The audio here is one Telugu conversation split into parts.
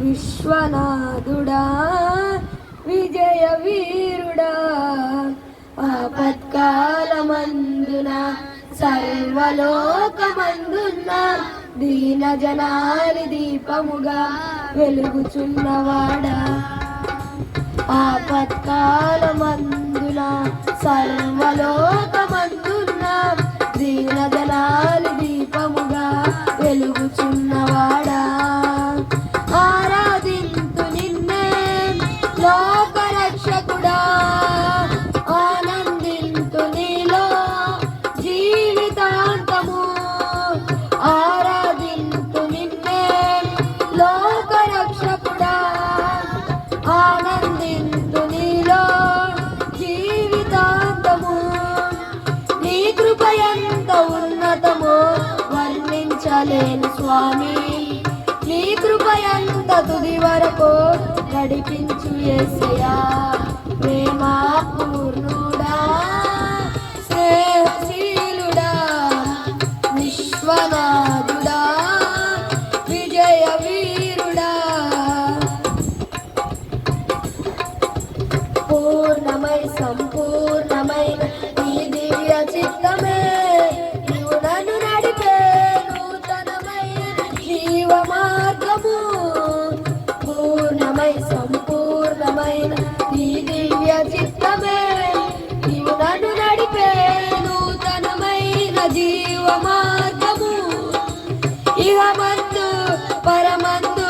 విశ్వనాథుడా విజయ వీరుడా ఆపత్కాలమందున సర్వలోకమందున్న దీన జనాలి దీపముగా వెలుగుచున్నవాడా. ఆపత్కాలమందున సర్వలో పొందలేను స్వామి. నీ కృపయంత తుది వరకు నడిపించు యేసయ్యా ప్రేమా పూర్ణుడా స్నేహశీలుడా విశ్వనాథుడా విజయ వీరుడా. పూర్ణమై సంపూర్ణ పూర్ణమై సంపూర్ణమైన నీ దివ్య చిత్తమే. నీవు నన్ను నడిపే నూతనమైన జీవ మార్గము ఇహమందు పరమందు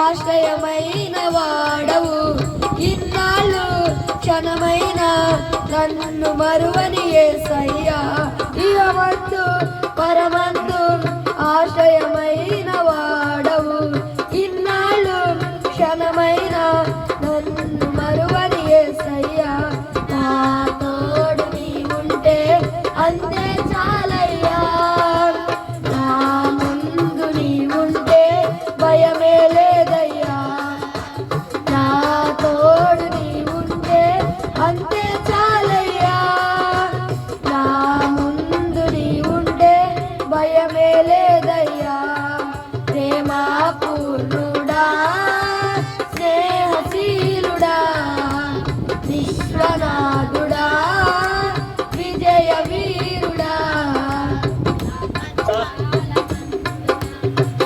ఆశ్రయమైన వాడవు. ఇన్నాళ్ళు క్షణమైన నన్ను మరువని ఏసయ్యా. ఇహమందు పరమందు ఆశ్రయం